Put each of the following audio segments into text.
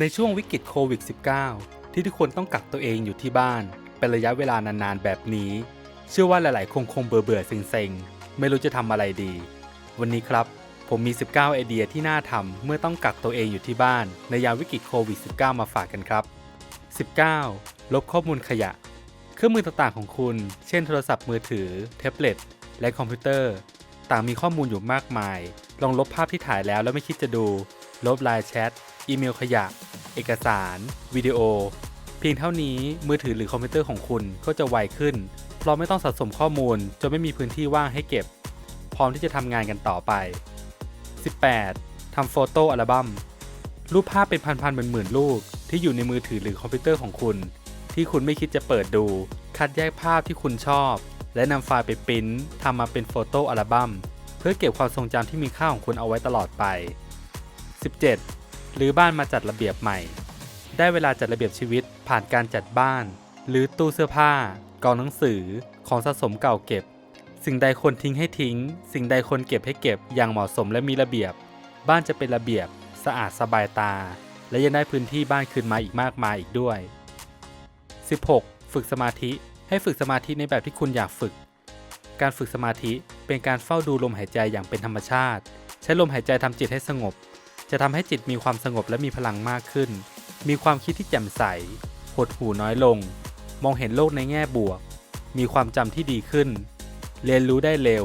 ในช่วงวิกฤตโควิด -19 ที่ทุกคนต้องกักตัวเองอยู่ที่บ้าน เป็นระยะเวลานานๆแบบนี้ เชื่อว่าหลายๆ คงคงเบื่อเบื่อเซ็งๆ ไม่รู้จะทำอะไรดี วันนี้ครับ ผมมี 19 ไอเดียที่น่าทำเมื่อต้องกักตัวเองอยู่ที่บ้าน ในยามวิกฤตโควิด -19 มาฝากกันครับ 19. ลบข้อมูลขยะ เครื่องมือต่างๆของคุณ เช่นโทรศัพท์มือถือ แท็บเล็ต และคอมพิวเตอร์ ต่างมีข้อมูลอยู่มากมาย ลองลบภาพที่ถ่ายแล้วแล้วไม่คิดจะดู ลบไลน์แชท อีเมลขยะ เอกสาร วิดีโอ เพียงเท่านี้มือถือหรือคอมพิวเตอร์ของคุณก็จะไวขึ้น เพราะไม่ต้องสะสมข้อมูลจนไม่มีพื้นที่ว่างให้เก็บ พร้อมที่จะทำงานกันต่อไป 18. ทำโฟโต้อัลบั้มรูปภาพเป็นพันๆหมื่นๆรูปที่อยู่ในมือถือหรือคอมพิวเตอร์ของคุณ ที่คุณไม่คิดจะเปิดดู คัดแยกภาพที่คุณชอบ และนำไฟล์ไปปริ้นทำมาเป็นโฟโต้อัลบั้มเพื่อเก็บความทรงจำที่มีค่าของคุณเอาไว้ตลอดไป 17. หรือบ้านมาจัดระเบียบใหม่ ได้เวลาจัดระเบียบชีวิตผ่านการจัดบ้าน หรือตู้เสื้อผ้ากองหนังสือของสะสมเก่าเก็บ สิ่งใดควรทิ้งให้ทิ้ง สิ่งใดควรเก็บให้เก็บอย่างเหมาะสมและมีระเบียบ บ้านจะเป็นระเบียบ สะอาดสบายตา และยังได้พื้นที่บ้านคืนมาอีกมากมายอีกด้วย 16. ฝึกสมาธิให้ฝึกสมาธิในแบบที่คุณอยากฝึก การฝึกสมาธิเป็นการเฝ้าดูลมหายใจอย่างเป็นธรรมชาติ ใช้ลมหายใจทำจิตให้สงบ จะทำให้จิตมีความสงบและมีพลังมากขึ้น มีความคิดที่แจ่มใส หดหูน้อยลง มองเห็นโลกในแง่บวก มีความจำที่ดีขึ้น เรียนรู้ได้เร็ว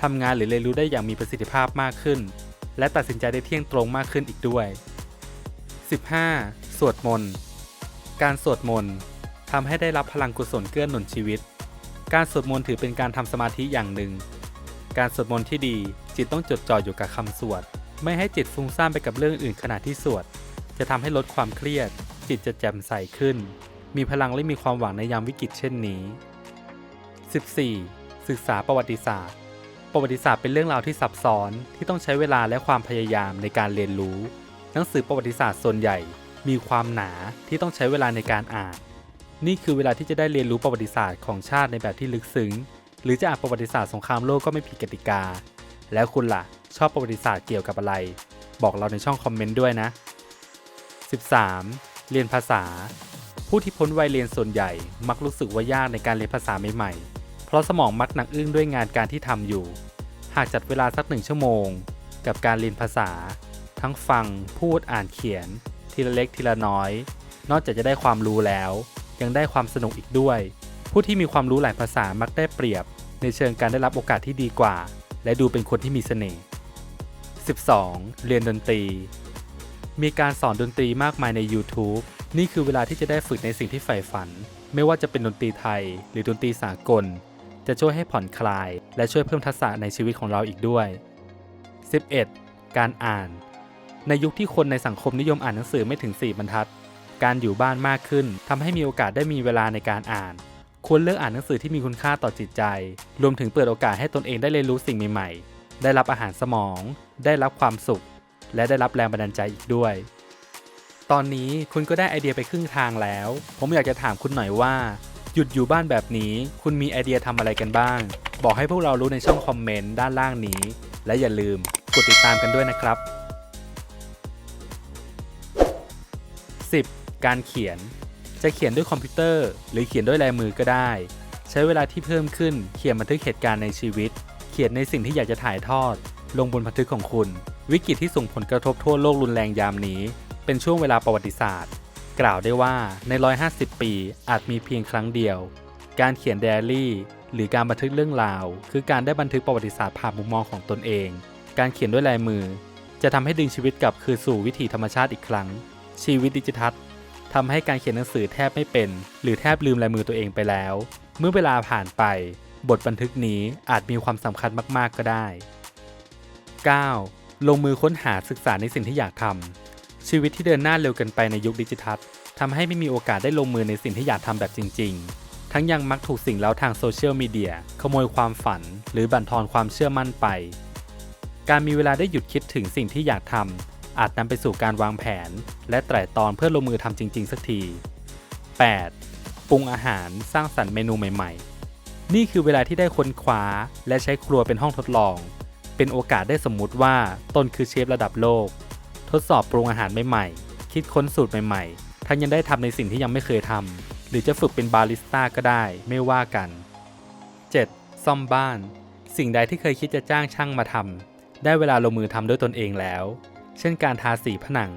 ทำงานหรือเรียนรู้ได้อย่างมีประสิทธิภาพมากขึ้น และตัดสินใจได้เที่ยงตรงมากขึ้นอีกด้วย 15. สวดมนต์การสวดมนต์ทำให้ได้รับพลังกุศลเกื้อหนุนชีวิต การสวดมนต์ถือเป็นการทำสมาธิอย่างหนึ่ง การสวดมนต์ที่ดีจิตต้องจดจ่ออยู่กับคำสวด ไม่ให้จิตฟุ้งซ่านไปกับเรื่องอื่นขณะที่สวด จะทำให้ลดความเครียด จิตจะแจ่มใสขึ้น มีพลังและมีความหวังในยามวิกฤตเช่นนี้ 14. ศึกษาประวัติศาสตร์ ประวัติศาสตร์เป็นเรื่องราวที่ซับซ้อนที่ต้องใช้เวลาและความพยายามในการเรียนรู้ หนังสือประวัติศาสตร์ส่วนใหญ่ มีความหนาที่ต้องใช้เวลาในการอ่าน นี่คือเวลาที่จะได้เรียนรู้ประวัติศาสตร์ของชาติในแบบที่ลึกซึ้ง หรือจะอ่านประวัติศาสตร์สงครามโลกก็ไม่ผิดกติกา แล้วคุณล่ะ ชอบประวัติศาสตร์เกี่ยวกับอะไร บอกเราในช่องคอมเมนต์ด้วยนะ 13. เรียนภาษา ผู้ที่พ้นวัยเรียนส่วนใหญ่ มักรู้สึกว่ายากในการเรียนภาษาใหม่ๆ เพราะสมองมักหนักอึ้งด้วยงานการที่ทำอยู่ หากจัดเวลาสักหนึ่งชั่วโมง กับการเรียนภาษา ทั้งฟัง พูดอ่านเขียน ทีละเล็กทีละน้อย นอกจากจะได้ความรู้แล้ว ยังได้ความสนุกอีกด้วย ผู้ที่มีความรู้หลายภาษามักได้เปรียบ ในเชิงการได้รับโอกาสที่ดีกว่า และดูเป็นคนที่มีเสน่ห์ 12. เรียนดนตรี มีการสอนดนตรีมากมายใน YouTube นี่คือเวลาที่จะได้ฝึกในสิ่งที่ใฝ่ฝัน ไม่ว่าจะเป็นดนตรีไทย หรือดนตรีสากล จะช่วยให้ผ่อนคลาย และช่วยเพิ่มทักษะในชีวิตของเราอีกด้วย 11. การอ่าน ในยุคที่คนในสังคมนิยมอ่านหนังสือไม่ถึง 4 บรรทัด การอยู่บ้านมากขึ้นทำให้มีโอกาสได้มีเวลาในการอ่าน ควรเลือกอ่านหนังสือที่มีคุณค่าต่อจิตใจ รวมถึงเปิดโอกาสให้ตนเองได้เรียนรู้สิ่งใหม่ๆ ได้รับอาหารสมอง ได้รับความสุข และได้รับแรงบันดาลใจอีกด้วย ตอนนี้คุณก็ได้ไอเดียไปครึ่งทางแล้ว ผมอยากจะถามคุณหน่อยว่า หยุดอยู่บ้านแบบนี้ คุณมีไอเดียทำอะไรกันบ้าง บอกให้พวกเรารู้ในช่องคอมเมนต์ด้านล่างนี้ และอย่าลืมกดติดตามกันด้วยนะครับ 10. การเขียน จะเขียนด้วยคอมพิวเตอร์ หรือเขียนด้วยลายมือก็ได้ ใช้เวลาที่เพิ่มขึ้นเขียนบันทึกเหตุการณ์ในชีวิต เขียนในสิ่งที่อยากจะถ่ายทอด ลงบนบันทึกของคุณ วิกฤตที่ส่งผลกระทบทั่วโลกรุนแรงยามนี้ เป็นช่วงเวลาประวัติศาสตร์ กล่าวได้ว่าใน 150 ปีอาจมีเพียงครั้งเดียว การเขียนไดอารี่ หรือการบันทึกเรื่องราว คือการได้บันทึกประวัติศาสตร์ผ่านมุมมองของตนเอง การเขียนด้วยลายมือ จะทำให้ดึงชีวิตกลับคืนสู่วิถีธรรมชาติอีกครั้ง ชีวิตดิจิทัล ทำให้การเขียนหนังสือแทบไม่เป็น หรือแทบลืมลายมือตัวเองไปแล้ว เมื่อเวลาผ่านไป บทบันทึกนี้อาจมีความสำคัญมากๆก็ได้ 9. ลงมือค้นหาศึกษาในสิ่งที่อยากทำชีวิตที่เดินหน้าเร็วเกินไปในยุคดิจิทัลทำให้ไม่มีโอกาสได้ลงมือในสิ่งที่อยากทำแบบจริง ๆ ทั้งยังมักถูกสิ่งเล้าทางโซเชียลมีเดียขโมยความฝัน หรือบั่นทอนความเชื่อมั่นไป การมีเวลาได้หยุดคิดถึงสิ่งที่อยากทำ อาจนำไปสู่การวางแผน และไตร่ตรองเพื่อลงมือทำจริง ๆ สักที 8. ปรุงอาหารสร้างสรรค์เมนูใหม่ ๆ นี่คือเวลาที่ได้ค้นคว้า และใช้ครัวเป็นห้องทดลอง เป็นโอกาสได้สมมุติว่าตนคือเชฟระดับโลก ทดสอบปรุงอาหารใหม่ๆ คิดค้นสูตรใหม่ๆ ทั้งยังได้ทำในสิ่งที่ยังไม่เคยทำหรือจะฝึกเป็นบาริสต้าก็ได้ไม่ว่ากัน 7. ซ่อมบ้าน สิ่งใดที่เคยคิดจะจ้างช่างมาทำได้เวลาลงมือทำด้วยตนเองแล้ว เช่นการทาสีผนัง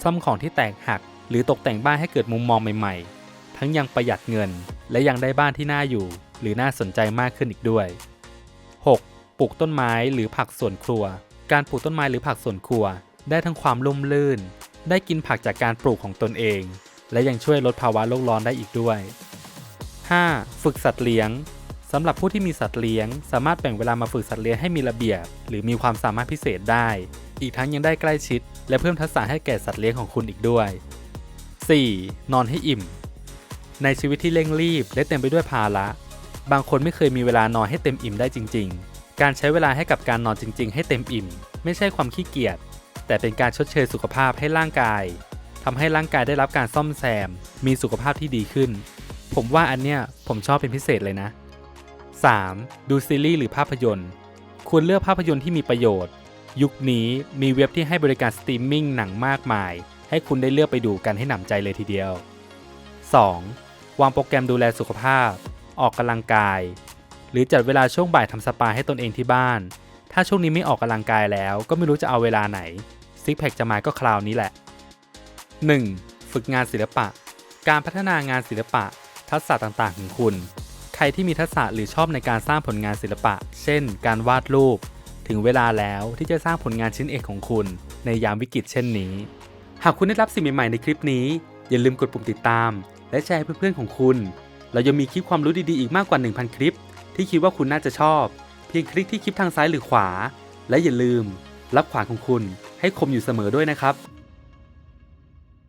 ซ่อมของที่แตกหัก หรือตกแต่งบ้านให้เกิดมุมมองใหม่ๆ ทั้งยังประหยัดเงิน และยังได้บ้านที่น่าอยู่ หรือน่าสนใจมากขึ้นอีกด้วย 6. ปลูกต้นไม้หรือผักสวนครัว การปลูกต้นไม้หรือผักสวนครัว ได้ทั้งความร่มรื่น ได้กินผักจากการปลูกของตนเอง และยังช่วยลดภาวะโลกร้อนได้อีกด้วย 5. ฝึกสัตว์เลี้ยงสำหรับผู้ที่มีสัตว์เลี้ยง สามารถแบ่งเวลามาฝึกสัตว์เลี้ยงให้มีระเบียบ หรือมีความสามารถพิเศษได้ อีกทั้งยังได้ใกล้ชิด และเพิ่มทักษะให้แก่สัตว์เลี้ยงของคุณอีกด้วย 4. นอนให้อิ่ม ในชีวิตที่เร่งรีบและเต็มไปด้วยภาระ บางคนไม่เคยมีเวลานอนให้เต็มอิ่มได้จริง ๆ การใช้เวลาให้กับการนอนจริง ๆ ให้เต็มอิ่ม ไม่ใช่ความขี้เกียจ แต่เป็นการชดเชยสุขภาพให้ร่างกายทำให้ร่างกายได้รับการซ่อมแซม มีสุขภาพที่ดีขึ้น ผมว่าอันเนี้ยผมชอบเป็นพิเศษเลยนะ 3. ดูซีรีส์หรือภาพยนตร์ ควรเลือกภาพยนตร์ที่มีประโยชน์ ยุคนี้มีเว็บที่ให้บริการสตรีมมิ่งหนังมากมาย ให้คุณได้เลือกไปดูกันให้หนำใจเลยทีเดียว 2. วางโปรแกรมดูแลสุขภาพ ออกกำลังกาย หรือจัดเวลาช่วงบ่ายทำสปาให้ตนเองที่บ้าน ถ้าช่วงนี้ไม่ออกกำลังกายแล้วก็ไม่รู้จะเอาเวลาไหนซิกแพคจะมาก็คราวนี้แหละ 1. ฝึกงานศิลปะ การพัฒนางานศิลปะ ทักษะต่างๆ ของคุณ ใครที่มีทักษะหรือชอบในการสร้างผลงานศิลปะ เช่น การวาดรูป ถึงเวลาแล้วที่จะสร้างผลงานชิ้นเอกของคุณ ในยามวิกฤตเช่นนี้ หากคุณได้รับสิ่งใหม่ๆในคลิปนี้ อย่าลืมกดปุ่มติดตาม และแชร์ให้เพื่อนๆของคุณ เรายังมีคลิปความรู้ดีๆอีกมากกว่า 1,000 คลิป ที่คิดว่าคุณน่าจะชอบ เพียงคลิกที่คลิปทางซ้ายหรือขวา และอย่าลืม รับขวานของคุณให้คมอยู่เสมอด้วยนะครับ